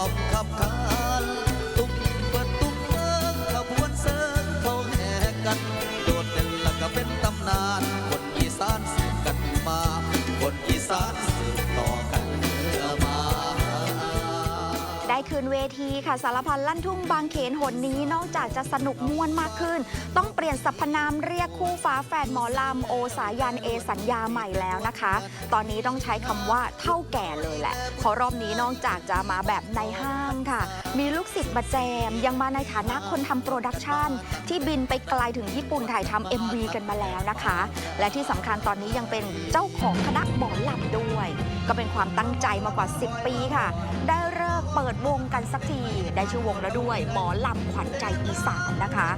อบขับคานตุ้มเปิดตุ้มเมืองขบวนเสริงเขาแห่กัน โดดเด่นละก็เป็นตำนาน คนอีสานสืบกันมา คนอีสานสืบต่อกันเรื่อมา ได้คืนเวทีค่ะสารพันลั่นทุ่งบางเขนหนนี้นอกจากจะสนุกม่วนมากขึ้น ต้องเปลี่ยนสรรพนามเรียกคู่ฟ้าแฝดหมอลำโอสายันเอสัญญาใหม่แล้วนะคะ ตอนนี้ต้องใช้คำว่าเท่าแก่เลยแหละ เพราะรอบนี้นอกจากจะมาแบบในห้างค่ะ มีลูกศิษย์มาแจม ยังมาในฐานะคนทำโปรดักชันที่บินไปไกลถึงญี่ปุ่นถ่ายทำ MV กันมาแล้วนะคะ และที่สำคัญตอนนี้ยังเป็นเจ้าของคณะหมอลำด้วย ก็เป็นความตั้งใจมากว่า 10 ปีค่ะ ได้ ลิกเปิดวงกันสักทีได้ชื่อวงแล้วด้วย หมอลำขวัญใจอีสานนะคะ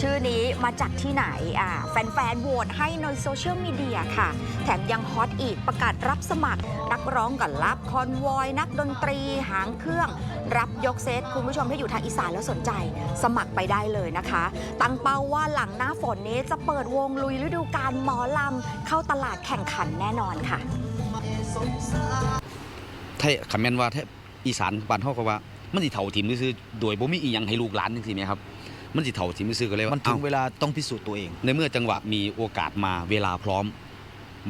ชื่อนี้มาจากที่ไหนอ่าแฟนๆโหวตให้ในโซเชียลมีเดียค่ะ แถมยังฮอตอีกประกาศรับสมัคร นักร้องกับรับคอนวอยนักดนตรีหางเครื่อง รับยกเซตคุณผู้ชมที่อยู่ทางอีสานแล้วสนใจ สมัครไปได้เลยนะคะ ตั้งเป้าว่าหลังหน้าฝนนี้จะเปิดวงลุยฤดูกาลหมอลำเข้าตลาดแข่งขันแน่นอนค่ะถ้าคำแมนว่าถ้า อีสานบ้านเฮาก็ว่า มันสิเฒ่าถิ่มซื่อๆโดยบ่มีอีหยังให้ลูกหลานจังซี่แหมครับ มันสิเฒ่าถิ่มซื่อๆก็เลยมัว่านถึงเอ้าเวลาต้องพิสูจน์ตัวเอง ในเมื่อจังหวะมีโอกาสมาเวลาพร้อม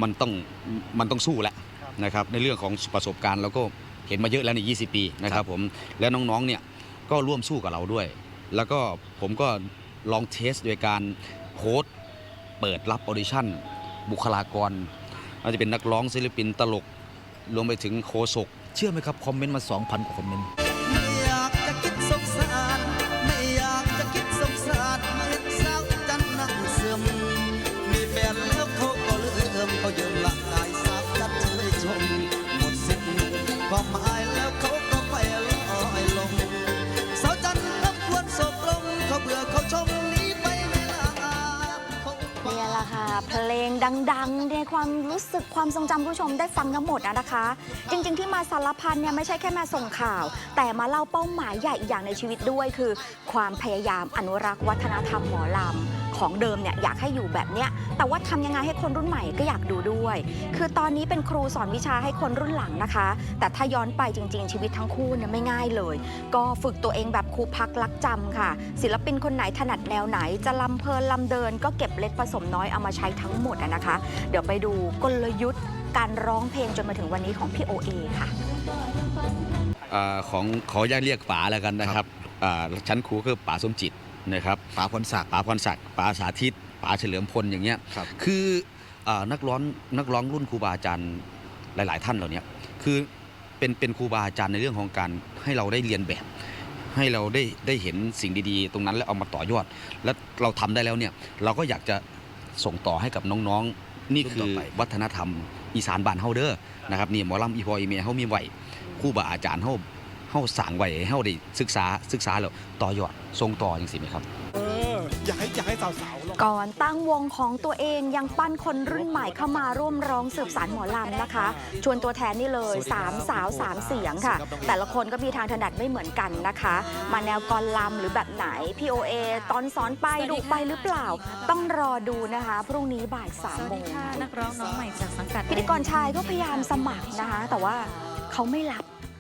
มันต้องมันต้องสู้แหละนะครับ ในเรื่องของประสบการณ์เราก็เห็นมาเยอะแล้วใน 20 ปีนะครับผมแล้วน้องๆเนี่ยก็ร่วมสู้กับเราด้วย แล้วก็ผมก็ลองเทสโดยการโพสต์เปิดรับออดิชั่น บุคลากรอาจจะเป็นนักร้องศิลปินตลก รวมไปถึงโคศก เชื่อไหมครับ คอมเมนต์มา 2,000 กว่าคอมเมนต์ ดังๆ ในความรู้สึกความทรงจำผู้ชมได้ฟังทั้งหมดนะนะคะ จริงๆที่มาสารพันเนี่ยไม่ใช่แค่มาส่งข่าว แต่มาเล่าเป้าหมายใหญ่อีกอย่างในชีวิตด้วยคือ ความพยายามอนุรักษ์วัฒนธรรมหมอลำ ของเดิมเนี่ยอยากให้อยู่แบบเนี้ยแต่ว่าทำยังไงให้คนรุ่นใหม่ก็อยากดูด้วย คือตอนนี้เป็นครูสอนวิชาให้คนรุ่นหลังนะคะ แต่ถ้าย้อนไปจริง ๆ ชีวิตทั้งคู่เนี่ยไม่ง่ายเลย ก็ฝึกตัวเองแบบครูพักลักจำค่ะ ศิลปินคนไหนถนัดแนวไหน จะลำเพลินลำเดิน ก็เก็บเล็กผสมน้อยเอามาใช้ทั้งหมดนะคะ เดี๋ยวไปดูกลยุทธ์ การร้องเพลงจนมาถึงวันนี้ของพี่โอเอค่ะอของขออนุญาตเรียกป๋าแล้วกันนะครับชั้นครูคือป๋าสมจิต นะครับป๋าพรศักดิ์ป๋าพรศักดิ์ป๋าสาธิตป๋าเฉลิมพลอย่างเงี้ยครับ คืออานักร้องนักร้องรุ่นครูบาอาจารย์หลาย ๆ ท่านเหล่าเนี้ยคือเป็นเป็นครูบาอาจารย์ในเรื่องของการให้เราได้เรียนแบบ ให้เราได้ได้เห็นสิ่งดีๆ ตรงนั้นแล้วเอามาต่อยอด และเราทำได้แล้วเนี่ยเราก็อยากจะส่งต่อให้กับน้องๆ นี่คือวัฒนธรรมอีสานบ้านเฮาเด้อนะครับนี่หมอลำอีพออีเมเฮามีไหวครูบาอาจารย์เฮา เฮาสั่งไว้ให้เฮาได้ศึกษาศึกษาแล้วต่อยอดส่งต่อจังซี่ไหมครับ เอออยากให้อยากให้สาวๆลองก่อนตั้งวงของตัวเองยังปั้นคนรุ่นใหม่เข้ามาร่วมร้องสืบสารหมอลำนะคะ ชวนตัวแทนนี่เลยสามสาวสามเสียงค่ะ แต่ละคนก็มีทางถนัดไม่เหมือนกันนะคะ มาแนวกรลำหรือแบบไหนพี่โอเอตอนสอนไปดุไปหรือเปล่า ต้องรอดูนะคะ พรุ่งนี้บ่ายสามสวัสโมดีงค่ะนักร้องน้องใหม่จากสังกัด พิธีกรชายก็พยายามสมัครนะคะ แต่ว่าเขาไม่รับ